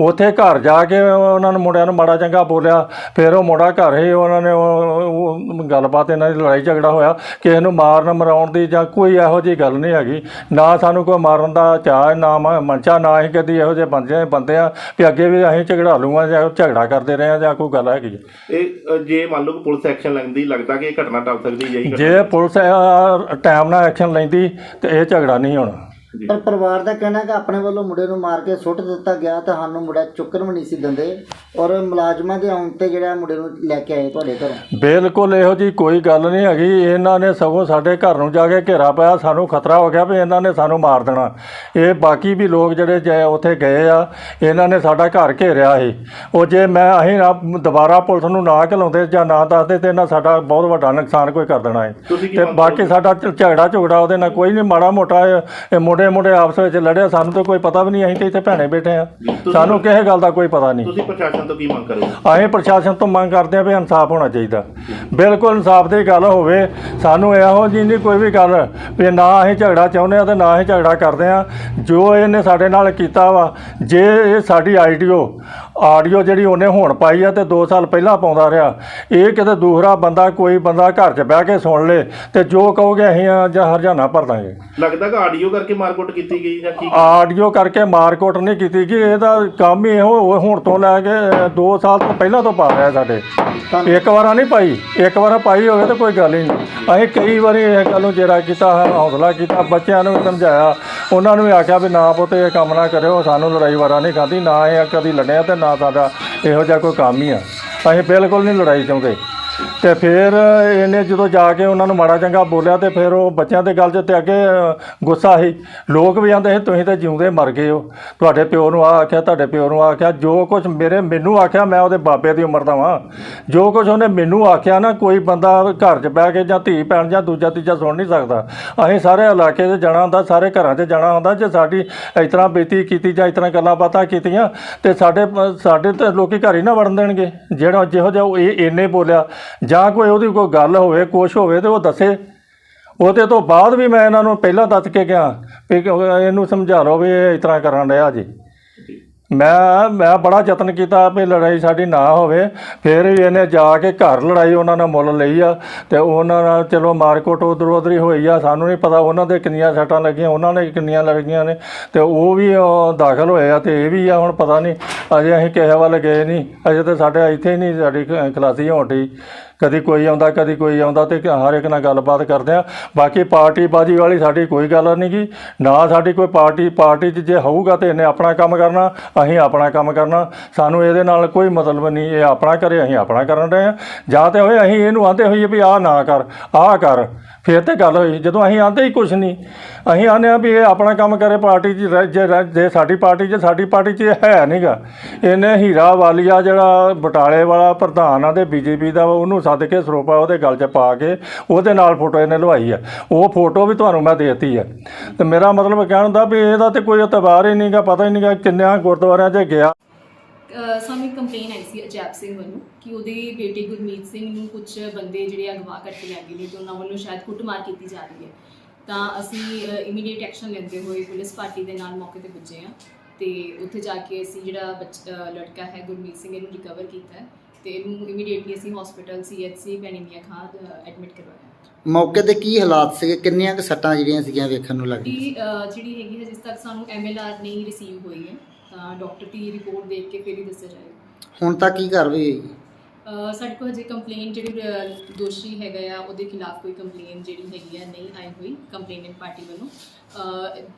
ਉੱਥੇ ਘਰ ਜਾ ਕੇ ਉਹਨਾਂ ਨੂੰ ਮੁੰਡਿਆਂ ਨੂੰ ਮਾੜਾ ਚੰਗਾ ਬੋਲਿਆ ਫਿਰ ਉਹ ਮੁੰਡਾ ਘਰ ਹੀ ਉਹਨਾਂ ਨੇ ਉਹ- ਗੱਲਬਾਤ ਇਹਨਾਂ ਦੀ ਲੜਾਈ ਝਗੜਾ ਹੋਇਆ ਕਿਸੇ ਨੂੰ ਮਾਰਨ ਮਰਾਉਣ ਦੀ ਜਾਂ ਕੋਈ ਇਹੋ ਜਿਹੀ ਗੱਲ ਨਹੀਂ ਹੈਗੀ ਨਾ ਸਾਨੂੰ ਕੋਈ ਮਾਰਨ ਦਾ ਚਾਹ ਨਾ ਮਨਚਾ ਨਾ ਹੀ ਕਦੀ ਇਹੋ ਜਿਹੇ ਬੰਦੇ ਬੰਦੇ ਆ ਵੀ ਅੱਗੇ ਵੀ ਅਸੀਂ ਝਗੜਾ ਲੂਆਂ ਜਾਂ ਝਗੜਾ ਕਰਦੇ ਰਹੇ ਆ ਜਾਂ ਕੋਈ ਗੱਲ ਹੈਗੀ। ਇਹ ਜੇ ਮੰਨ ਲਓ ਕਿ ਪੁਲਿਸ ਐਕਸ਼ਨ ਲੈਂਦੀ ਲੱਗਦਾ ਕਿ ਇਹ ਘਟਨਾ ਟਲ ਸਕਦੀ ਹੈ ਜੇ ਪੁਲਿਸ ਟਾਈਮ ਨਾਲ ਐਕਸ਼ਨ ਲੈਂਦੀ ਤੇ ਇਹ ਝਗੜਾ ਨਹੀਂ ਹੋਣਾ ਪਰ ਪਰਿਵਾਰ ਦਾ ਕਹਿਣਾ ਕਿ ਆਪਣੇ ਵੱਲੋਂ ਮੁੰਡੇ ਨੂੰ ਮਾਰ ਕੇ ਸੁੱਟ ਦਿੱਤਾ ਗਿਆ ਤਾਂ ਸਾਨੂੰ ਮੁੰਡਾ ਚੁੱਕਣ ਵੀ ਨਹੀਂ ਸੀ ਦਿੰਦੇ ਔਰ ਮੁਲਾਜ਼ਮਾਂ ਦੇ ਆਉਣ ਤੇ ਜਿਹੜਾ ਮੁੰਡੇ ਨੂੰ ਲੈ ਕੇ ਆਏ ਤੁਹਾਡੇ ਘਰੋਂ। ਬਿਲਕੁਲ ਇਹੋ ਜੀ ਕੋਈ ਗੱਲ ਨਹੀਂ ਹੈਗੀ। ਇਹਨਾਂ ਨੇ ਸਗੋਂ ਸਾਡੇ ਘਰ ਨੂੰ ਜਾ ਕੇ ਘੇਰਾ ਪਾਇਆ। ਸਾਨੂੰ ਖਤਰਾ ਹੋ ਗਿਆ ਵੀ ਇਹਨਾਂ ਨੇ ਸਾਨੂੰ ਮਾਰ ਦੇਣਾ। ਇਹ ਬਾਕੀ ਵੀ ਲੋਕ ਜਿਹੜੇ ਜੇ ਉੱਥੇ ਗਏ ਆ ਇਹਨਾਂ ਨੇ ਸਾਡਾ ਘਰ ਘੇਰਿਆ ਸੀ। ਉਹ ਜੇ ਮੈਂ ਅਸੀਂ ਨਾ ਦੁਬਾਰਾ ਪੁਲਿਸ ਨੂੰ ਨਾ ਘਲਾਉਂਦੇ ਜਾਂ ਨਾ ਦੱਸਦੇ ਤੇ ਇਹਨਾਂ ਸਾਡਾ ਬਹੁਤ ਵੱਡਾ ਨੁਕਸਾਨ ਕੋਈ ਕਰ ਦੇਣਾ ਹੈ। ਤੇ ਬਾਕੀ ਸਾਡਾ ਝਗੜਾ ਝੁਗੜਾ ਉਹਦੇ ਨਾਲ ਕੋਈ ਨਹੀਂ। ਮਾੜਾ ਮੋਟਾ ਇਹ- ਇਹ ਮੁੰਡੇ ਮੁੰਡੇ ਆਪਸ ਵਿੱਚ ਲੜਿਆ ਸਾਨੂੰ ਤਾਂ ਕੋਈ ਪਤਾ ਵੀ ਨਹੀਂ ਅਸੀਂ ਤੇ ਇੱਥੇ ਭੈਣੇ ਬੈਠੇ ਆ ਤੁਸੀਂ- ਸਾਨੂੰ ਕਿਸੇ ਗੱਲ ਦਾ ਕੋਈ ਪਤਾ ਨਹੀਂ। ਤੁਸੀਂ ਪ੍ਰਸ਼ਾਸਨ ਤੋਂ ਕੀ ਮੰਗ ਕਰੋਗੇ ਅਸੀਂ ਪ੍ਰਸ਼ਾਸਨ ਤੋਂ ਮੰਗ ਕਰਦੇ ਹਾਂ ਵੀ ਇਨਸਾਫ ਹੋਣਾ ਚਾਹੀਦਾ। ਬਿਲਕੁਲ ਇਨਸਾਫ ਦੀ ਗੱਲ ਹੋਵੇ ਸਾਨੂੰ ਇਹੋ ਜਿਹੀ ਨਹੀਂ ਕੋਈ ਵੀ ਗੱਲ ਵੀ ਨਾ ਅਸੀਂ ਝਗੜਾ ਚਾਹੁੰਦੇ ਆ ਤੇ ਨਾ ਅਸੀਂ ਝਗੜਾ ਕਰਦੇ ਆ ਜੋ ਇਹਨੇ ਸਾਡੇ ਨਾਲ ਕੀਤਾ ਵਾ ਜੇ ਇਹ ਸਾਡੀ ਆਈਡੀਓ ਆਡੀਓ ਜਿਹੜੀ ਉਹਨੇ ਹੁਣ ਪਾਈ ਆ ਤੇ 2 ਸਾਲ ਪਹਿਲਾਂ ਪਾਉਂਦਾ ਰਿਹਾ ਇਹ ਕਿਤੇ ਦੂਸਰਾ ਬੰਦਾ ਕੋਈ ਬੰਦਾ ਘਰ 'ਚ ਬਹਿ ਕੇ ਸੁਣ ਲੇ ਤੇ ਜੋ ਕਹੋਗੇ ਅਸੀਂ ਆ ਜਾਂ ਹਰਜਾਨਾ ਭਰ ਦਾਂਗੇ। ਲੱਗਦਾ ਕਿ ਆਡੀਓ ਕਰਕੇ ਮਾਰਕੁੱਟ ਕੀਤੀ ਗਈ ਜਾਂ ਕੀ ਆਡੀਓ ਕਰਕੇ ਮਾਰਕੁੱਟ ਨਹੀਂ ਕੀਤੀ ਕਿ ਇਹਦਾ ਕੰਮ ਹੀ ਇਹੋ ਹੁਣ ਤੋਂ ਲੈ ਕੇ 2 ਸਾਲ ਤੋਂ ਪਹਿਲਾਂ ਤੋਂ ਪਾ ਰਿਹਾ ਸਾਡੇ। ਇੱਕ ਵਾਰਾ ਨਹੀਂ ਪਾਈ ਇੱਕ ਵਾਰਾ ਪਾਈ ਹੋਵੇ ਤਾਂ ਕੋਈ ਗੱਲ ਹੀ ਨਹੀਂ। ਅਸੀਂ ਕਈ ਵਾਰੀ ਇਹ ਗੱਲ ਨੂੰ ਜੇਰਾ ਕੀਤਾ ਹੌਸਲਾ ਕੀਤਾ ਬੱਚਿਆਂ ਨੂੰ ਵੀ ਸਮਝਾਇਆ ਉਹਨਾਂ ਨੂੰ ਵੀ ਆਖਿਆ ਵੀ ਨਾ ਪੁੱਤ ਇਹ ਕੰਮ ਨਾ ਕਰਿਓ ਸਾਨੂੰ ਲੜਾਈ ਵਾਰਾ ਨਹੀਂ ਖਾਦੀ ਨਾ ਇਹ ਕਦੀ ਲੜਿਆ ਤੇ ਨਾ ਸਾਡਾ ਇਹੋ ਜਿਹਾ ਕੋਈ ਕੰਮ ਹੀ ਆ। ਅਸੀਂ ਬਿਲਕੁਲ ਨਹੀਂ ਲੜਾਈ ਚਾਹੁੰਦੇ ਤੇ ਫਿਰ ਇਹਨੇ ਜਦੋਂ ਜਾ ਕੇ ਉਹਨਾਂ ਨੂੰ ਮਾੜਾ ਚੰਗਾ ਬੋਲਿਆ ਤੇ ਫਿਰ ਉਹ ਬੱਚਿਆਂ ਦੇ ਗੱਲ 'ਚ ਤੇ ਅੱਗੇ ਗੁੱਸਾ ਸੀ। ਲੋਕ ਵੀ ਆਂਦੇ ਸੀ, ਤੁਸੀਂ ਤਾਂ ਜਿਉਂਦੇ ਮਰ ਗਏ ਹੋ। ਤੁਹਾਡੇ ਪਿਓ ਨੂੰ ਆ ਆਖਿਆ, ਤੁਹਾਡੇ ਪਿਓ ਨੂੰ ਆ ਆਖਿਆ। ਜੋ ਕੁਝ ਮੇਰੇ, ਮੈਨੂੰ ਆਖਿਆ, ਮੈਂ ਉਹਦੇ ਬਾਬੇ ਦੀ ਉਮਰ ਦਾ ਵਾਂ। ਜੋ ਕੁਝ ਉਹਨੇ ਮੈਨੂੰ ਆਖਿਆ ਨਾ, ਕੋਈ ਬੰਦਾ ਘਰ 'ਚ ਬਹਿ ਕੇ ਜਾਂ ਧੀ ਭੈਣ ਜਾਂ ਦੂਜਾ ਤੀਜਾ ਸੁਣ ਨਹੀਂ ਸਕਦਾ। ਅਸੀਂ ਸਾਰੇ ਇਲਾਕੇ 'ਚ ਜਾਣਾ ਹੁੰਦਾ, ਸਾਰੇ ਘਰਾਂ 'ਚ ਜਾਣਾ ਹੁੰਦਾ, ਜੇ ਸਾਡੀ ਇਸ ਤਰ੍ਹਾਂ ਬੇਤੀ ਕੀਤੀ ਜਾਂ ਇਸ ਤਰ੍ਹਾਂ ਗੱਲਾਂ ਬਾਤਾਂ ਕੀਤੀਆਂ, ਤੇ ਸਾਡੇ ਸਾਡੇ ਤੇ ਲੋਕੀ ਘਰ ਹੀ ਨਾ ਵੜਨ ਦੇਣਗੇ। ਜਿਹੜਾ ਜਿਹੋ ਜਿਹਾ ਉਹ ਇਹ ਇੰਨੇ ਬੋਲਿਆ ਜਾਂ ਕੋਈ ਉਹਦੀ ਕੋਈ ਗੱਲ ਹੋਵੇ, ਕੁਛ ਹੋਵੇ ਤੇ ਉਹ ਦੱਸੇ। ਉਹਦੇ ਤੋਂ ਬਾਅਦ ਵੀ ਮੈਂ ਇਹਨਾਂ ਨੂੰ ਪਹਿਲਾਂ ਦੱਸ ਕੇ ਗਿਆ ਵੀ ਇਹਨੂੰ ਸਮਝਾ ਲਓ ਵੀ ਇਹ ਇਸ ਤਰ੍ਹਾਂ ਕਰਨ ਰਿਹਾ ਜੀ। ਮੈਂ ਮੈਂ ਬੜਾ ਯਤਨ ਕੀਤਾ ਵੀ ਲੜਾਈ ਸਾਡੀ ਨਾ ਹੋਵੇ, ਫਿਰ ਵੀ ਇਹਨੇ ਜਾ ਕੇ ਘਰ ਲੜਾਈ ਉਹਨਾਂ ਨਾਲ ਮੁੱਲ ਲਈ ਆ ਤੇ ਉਹਨਾਂ ਨਾਲ ਚਲੋ ਮਾਰਕੋਟ ਉਧਰ ਉਧਰ ਹੀ ਹੋਈ ਆ, ਸਾਨੂੰ ਨਹੀਂ ਪਤਾ ਉਹਨਾਂ ਦੇ ਕਿੰਨੀਆਂ ਸੱਟਾਂ ਲੱਗੀਆਂ, ਉਹਨਾਂ ਨੇ ਕਿੰਨੀਆਂ ਲੱਗੀਆਂ ਨੇ ਤੇ ਉਹ ਵੀ ਦਾਖਲ ਹੋਏ ਆ ਤੇ ਇਹ ਵੀ ਆ, ਹੁਣ ਪਤਾ ਨਹੀਂ ਅਜੇ ਅਸੀਂ ਕਿਸੇ ਵੱਲ ਗਏ ਨਹੀਂ ਅਜੇ ਤਾਂ ਸਾਡੇ ਇੱਥੇ ਹੀ ਨਹੀਂ ਸਾਡੀ ਖ- ਖਲਾਸੀ ਹੋਣ ਡਈ। ਕਦੀ ਕੋਈ ਆਉਂਦਾ, ਕਦੀ ਕੋਈ ਆਉਂਦਾ ਤੇ ਹਰ ਇੱਕ ਨਾਲ ਗੱਲਬਾਤ ਕਰਦੇ ਆ। ਬਾਕੀ ਪਾਰਟੀ ਬਾਜੀ ਵਾਲੀ ਸਾਡੀ ਕੋਈ ਗੱਲ ਨਹੀਂ ਗੀ। ਨਾ ਸਾਡੀ ਕੋਈ ਪਾਰਟੀ ਪਾਰਟੀ 'ਚ ਜੇ ਹੋਊਗਾ ਤੇ ਇਹਨੇ ਆਪਣਾ ਕੰਮ ਕਰਨਾ, ਅਸੀਂ ਆਪਣਾ ਕੰਮ ਕਰਨਾ। ਸਾਨੂੰ ਇਹਦੇ ਨਾਲ ਕੋਈ ਮਤਲਬ ਨਹੀਂ, ਇਹ ਆਪਣਾ ਕਰੇ, ਅਸੀਂ ਆਪਣਾ ਕਰਨ ਰਹੇ ਆ। ਜਾਂ ਤੇ ਹੋਏ, ਅਸੀਂ ਇਹਨੂੰ ਆਂਦੇ ਹੋਈਏ ਵੀ ਆਹ ਨਾ ਕਰ, ਆਹ ਕਰ। ਫਿਰ ਤੇ ਗੱਲ ਹੋਈ, ਜਦੋਂ ਅਸੀਂ ਆਂਦੇ ਹੀ ਕੁਛ ਨਹੀਂ। ਅਸੀਂ ਆਂਦੇ ਆ ਵੀ ਇਹ ਆਪਣਾ ਕੰਮ ਕਰੇ, ਪਾਰਟੀ 'ਚ ਰਹਿ- ਜੇ ਰਹਿ- ਜੇ ਸਾਡੀ ਪਾਰਟੀ 'ਚ, ਸਾਡੀ ਪਾਰਟੀ 'ਚ ਇਹ ਹੈ ਨਹੀਂਗਾ ਇਹਨੇ ਹੀਰਾ ਵਾਲੀਆ ਜਿਹੜਾ ਬਟਾਲੇ ਵਾਲਾ ਪ੍ਰਧਾਨ ਆ ਤੇ ਬੀਜੇਪੀ ਦਾ, ਉਹਨੂੰ ਸੱਦ ਕੇ ਸਰੋਪਾ ਉਹਦੇ ਗਲ 'ਚ ਪਾ ਕੇ ਉਹਦੇ ਨਾਲ ਫੋਟੋ ਇਹਨੇ ਲਵਾਈ ਆ। ਉਹ ਫੋਟੋ ਵੀ ਤੁਹਾਨੂੰ ਮੈਂ ਦੇਤੀ ਆ। ਤੇ ਮੇਰਾ ਮਤਲਬ ਕਹਿਣ ਦਾ ਵੀ ਇਹਦਾ ਤੇ ਕੋਈ ਇਤਬਾਰ ਹੀ ਨਹੀਂਗਾ ਪਤਾ ਹੀ ਨਹੀਂਗਾ ਕਿੰਨਿਆਂ ਗੁਰਦੁਆਰਿਆਂ 'ਚ ਗਿਆ। ਸਾਨੂੰ ਇੱਕ ਕੰਪਲੇਨ ਆਈ ਸੀ ਅਜੈਬ ਸਿੰਘ ਵੱਲੋਂ ਕਿ ਉਹਦੇ ਬੇਟੇ ਗੁਰਮੀਤ ਸਿੰਘ ਨੂੰ ਕੁਝ ਬੰਦੇ ਜਿਹੜੇ ਅਗਵਾ ਕਰਕੇ ਲੈ ਗਏ ਨੇ ਤੇ ਉਹਨਾਂ ਵੱਲੋਂ ਸ਼ਾਇਦ ਕੁੱਟਮਾਰ ਕੀਤੀ ਜਾ ਰਹੀ ਹੈ। ਤਾਂ ਅਸੀਂ ਇਮੀਡੀਏਟ ਐਕਸ਼ਨ ਲੈਂਦੇ ਹੋਏ ਪੁਲਿਸ ਪਾਰਟੀ ਦੇ ਨਾਲ ਮੌਕੇ ਤੇ ਪੁੱਜੇ ਆ ਤੇ ਉੱਥੇ ਜਾ ਕੇ ਅਸੀਂ ਜਿਹੜਾ ਲੜਕਾ ਹੈ ਗੁਰਮੀਤ ਸਿੰਘ ਇਹਨੂੰ ਰਿਕਵਰ ਕੀਤਾ ਤੇ ਇਹਨੂੰ ਇਮੀਡੀਏਟਲੀ ਅਸੀਂ hospital CHC Bainimiya Khan admit ਕਰਵਾਇਆ। ਮੌਕੇ ਤੇ ਕੀ ਹਾਲਾਤ ਸੀਗੇ? ਕਿੰਨੀਆਂ ਕੁ ਸੱਟਾਂ ਜਿਹੜੀਆਂ ਸੀਗੀਆਂ ਵੇਖਣ ਨੂੰ ਲੱਗਦੀਆਂ ਜਿਹੜੀ ਹੈਗੀ ਹੈ ਜਿਸ ਤੱਕ ਸਾਨੂੰ ਐਮਐਲਆਰ ਨਹੀਂ ਰਿਸੀਵ ਹੋਈ ਹੈ ਤਾਂ ਡਾਕਟਰ ਦੀ ਰਿਪੋਰਟ ਦੇਖ ਕੇ ਫਿਰ ਹੀ ਦੱਸਿਆ ਜਾਏਗਾ। ਹੁਣ ਤੱਕ ਕੀ ਕਾਰਵਾਈ ਹੋਈ ਅਹ ਸਾਡੇ ਕੋਲ ਹਜੇ ਕੰਪਲੇਨ ਜਿਹੜੀ ਅਹ, ਦੋਸ਼ੀ ਹੈਗਾ ਆ ਉਹਦੇ ਖਿਲਾਫ ਕੋਈ ਕੰਪਲੇਨ ਜਿਹੜੀ ਹੈਗੀ ਆ ਨਹੀਂ ਆਈ ਹੋਈ ਕੰਪਲੇਨੈਂਟ ਪਾਰਟੀ ਵੱਲੋਂ।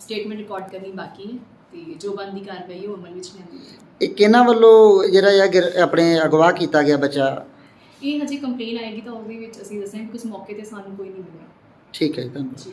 ਸਟੇਟਮੈਂਟ ਰਿਕਾਰਡ ਕਰਨੀ ਬਾਕੀ ਹੈ ਤੇ ਜੋ ਬੰਦੀ ਕਾਰਵਾਈ ਉਹ ਅਮਲ ਵਿੱਚ ਲਿਆਂਦੀ ਹੈ ਇਹ ਕਿਹਨਾਂ ਵੱਲੋਂ ਜਿਹੜਾ ਇਹ ਗਿਰ- ਆਪਣੇ ਅਗਵਾ ਕੀਤਾ ਗਿਆ ਬੱਚਾ। ਇਹ ਹਜੇ ਕੰਪਲੇਨ ਆਏਗੀ ਤਾਂ ਉਹਦੇ ਵਿੱਚ ਅਸੀਂ ਦੱਸਾਂਗੇ ਕਿ ਉਸ ਮੌਕੇ ਤੇ ਸਾਨੂੰ ਕੋਈ ਨਹੀਂ ਮਿਲਿਆ। ਠੀਕ ਹੈ ਜੀ ਧੰਨਵਾਦ। ਜੀ।